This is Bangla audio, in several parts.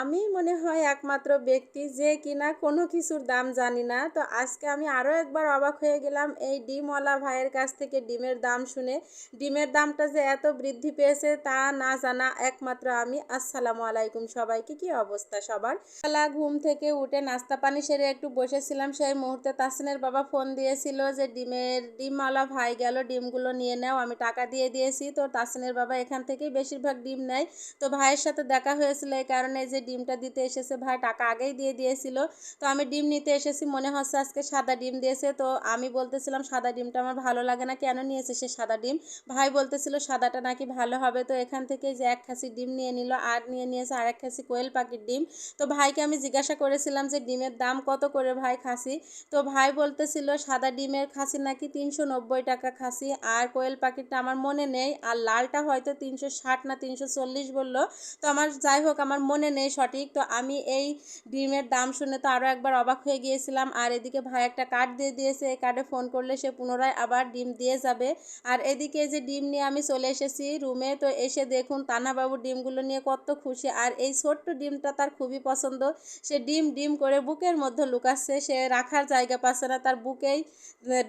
আমি মনে হয় একমাত্র ব্যক্তি যে কিনা কোনো কিছুর দাম জানি না। তো আজকে আমি আরও একবার অবাক হয়ে গেলাম এই ডিমওয়ালা ভাইয়ের কাছ থেকে ডিমের দাম শুনে। ডিমের দামটা যে এত বৃদ্ধি পেয়েছে তা না জানা একমাত্র আমি। আসসালামু আলাইকুম সবাইকে, কি অবস্থা সবার? বেলা ঘুম থেকে উঠে নাস্তা পানি সেরে একটু বসেছিলাম। সেই মুহূর্তে তাসিনের বাবা ফোন দিয়েছিল যে ডিমের, ডিমওয়ালা ভাই গেল, ডিমগুলো নিয়ে নাও, আমি টাকা দিয়ে দিয়েছি। তো তাসিনের বাবা এখান থেকেই বেশিরভাগ ডিম নেয়। তো ভাইয়ের সাথে দেখা হয়েছিল এই কারণে যে ডিমটা দিতে এসেছে ভাই, টাকা আগেই দিয়ে দিয়েছিল। তো আমি ডিম নিতে এসেছি, মনে হচ্ছে আজকে সাদা ডিম দিয়েছে। তো আমি বলতেছিলাম, সাদা ডিমটা আমার ভালো লাগে না, কেন নিয়েছে সে সাদা ডিম? ভাই বলতেছিল, সাদাটা নাকি ভালো হবে। তো এখান থেকে যে এক খাসি ডিম নিয়ে নিল, আর নিয়ে নিয়েছে আর এক খাসি কোয়েল পাখির ডিম। তো ভাইকে আমি জিজ্ঞাসা করেছিলাম যে, ডিমের দাম কত করে ভাই খাসি? তো ভাই বলতেছিল, সাদা ডিমের খাসি নাকি তিনশো নব্বই টাকা খাসি, আর কোয়েল পাখিরটা আমার মনে নেই। আর লালটা হয়তো তিনশো ষাট না তিনশো চল্লিশ বলল। তো আমার, যাই হোক, আমার মনে নেই সঠিক। তো আমি এই ডিমের দাম শুনে তো আরও একবার অবাক হয়ে গিয়েছিলাম। আর এদিকে ভাই একটা কার্ড দিয়ে দিয়েছে, এই কার্ডে ফোন করলে সে পুনরায় আবার ডিম দিয়ে যাবে। আর এদিকে যে ডিম নিয়ে আমি চলে এসেছি রুমে, তো এসে দেখুন তানাবাবু ডিমগুলো নিয়ে কত খুশি। আর এই ছোট্ট ডিমটা তার খুবই পছন্দ। সে ডিম ডিম করে বুকের মধ্যে লুকাচ্ছে, সে রাখার জায়গা পাচ্ছে না, তার বুকেই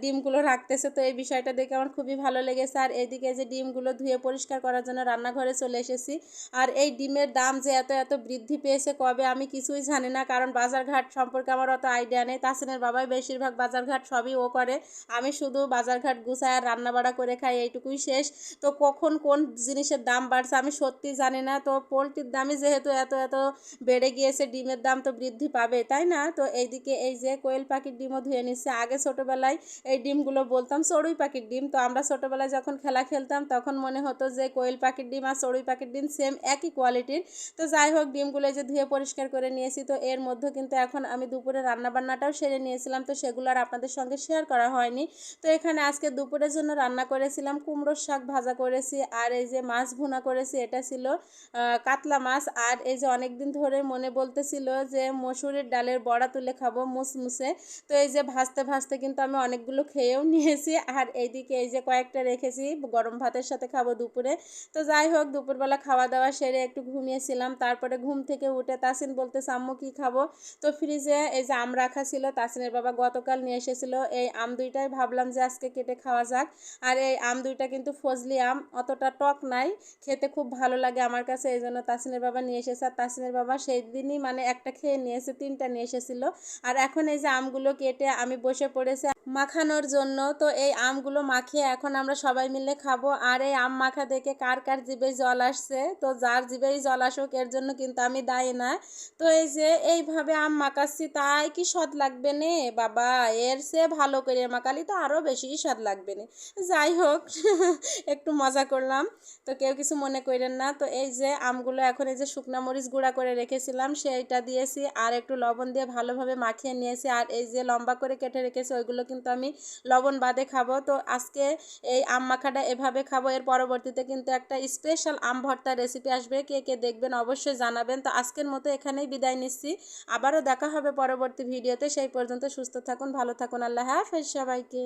ডিমগুলো রাখতেছে। তো এই বিষয়টা দেখে আমার খুবই ভালো লেগেছে। আর এদিকে যে ডিমগুলো ধুয়ে পরিষ্কার করার জন্য রান্নাঘরে চলে এসেছি। আর এই ডিমের দাম যে এত এত বৃদ্ধি পেয়েছে কবে আমি কিছুই জানি না। কারণ বাজারঘাট সম্পর্কে আমার অত আইডিয়া নেই। তাসিনের বাবাই বেশিরভাগ বাজারঘাট সবই ও করে। আমি শুধু বাজারঘাট গুছায় আর রান্নাবাড়া করে খাই, এইটুকুই শেষ। তো কখন কোন জিনিসের দাম বাড়ছে আমি সত্যি জানি না। তো পোলট্রির দামই যেহেতু এত এত বেড়ে গিয়েছে, ডিমের দাম তো বৃদ্ধি পাবে, তাই না? তো এইদিকে এই যে কোয়েল পাখির ডিমও ধুয়ে নিচ্ছে। আগে ছোটোবেলায় এই ডিমগুলো বলতাম চড়ুই পাখির ডিম। তো আমরা ছোটোবেলায় যখন খেলা খেলতাম, তখন মনে হতো যে কোয়েল পাখির ডিম আর চড়ুই পাখির ডিম সেম একই কোয়ালিটির তো যাই হোক ডিমগুলো যে ধুয়ে পরিষ্কার করে নিয়েছি, তো এর মধ্যে কিন্তু এখন আমি দুপুরে রান্নাবান্নাটাও সেরে নিয়েছিলাম, তো সেগুলো আর আপনাদের সঙ্গে শেয়ার করা হয়নি। তো এখানে আজকে দুপুরের জন্য রান্না করেছিলাম, কুমড়োর শাক ভাজা করেছি, আর এই যে মাছ ভুনা করেছি, এটা ছিল কাতলা মাছ, আর এই যে অনেক দিন ধরে মনে বলতেছিল যে মসুরের ডালের বড়া তুলে খাব মুসমুসে, তো এই যে ভাজতে ভাজতে কিন্তু আমি অনেকগুলো খেয়েও নিয়েছি, আর এইদিকে এই যে কয়েকটা রেখেছি, গরম ভাতের সাথে খাব দুপুরে, তো যাই হোক দুপুরবেলা খাওয়া দাওয়া সেরে একটু ঘুমিয়েছিলাম, তারপরে ঘুম থেকে উঠে তাসিন বলতে আম্মু, কি খাব? তো ফ্রিজে এই যে আম রাখা ছিল তাসিনের বাবা গতকাল নিয়ে এসেছিল। এই আম দুইটাই ভাবলাম যে আজকে কেটে খাওয়া যাক। আর এই আম দুইটা কিন্তু ফজলি আম, অতটা টক নাই। খেতে খুব ভালো লাগে আমার কাছে, এই জন্য তাসিনের বাবা নিয়ে এসেছে। আর তাসিনের বাবা সেই দিনই মানে একটা খেয়ে নিয়ে এসে তিনটা নিয়ে এসেছিল। আর এখন এই যে আমগুলো কেটে আমি বসে পড়েছি মাখানোর জন্য। তো এই আমগুলো মাখিয়ে এখন আমরা সবাই মিলে খাব। আর এই আম মাখা দেখে কার কার জিভে জল আসছে? তো যার জিভেই জল আসুক, এর জন্য কিন্তু আমি দায়ী না। তো এই যে এইভাবে আম মাখাচ্ছি তাই কি স্বাদ লাগবে নে? বাবা, এর সে ভালো করে মাখালি তো আরও বেশি স্বাদ লাগবে না। যাই হোক, একটু মজা করলাম। তো কেউ কিছু মনে করেন না। তো এই যে আমগুলো এখন এই যে শুকনা মরিচ গুঁড়া করে রেখেছিলাম, সেইটা দিয়েছি আর একটু লবণ দিয়ে ভালোভাবে মাখিয়ে নিয়েছি। আর এই যে লম্বা করে কেটে রেখেছি, ওইগুলো কিন্তু আমি লবণ বাদে খাব। তো আজকে এই আম মাখাটা এভাবে খাব। এর পরবর্তীতে কিন্তু একটা স্পেশাল আম ভর্তা রেসিপি আসবে। কে কে দেখবেন অবশ্যই জানাবেন। তো আজকের মতো এখানেই বিদায় নিচ্ছি। আবারও দেখা হবে পরবর্তী ভিডিওতে। সেই পর্যন্ত সুস্থ থাকুন, ভালো থাকুন। আল্লাহ হাফেজ সবাইকে।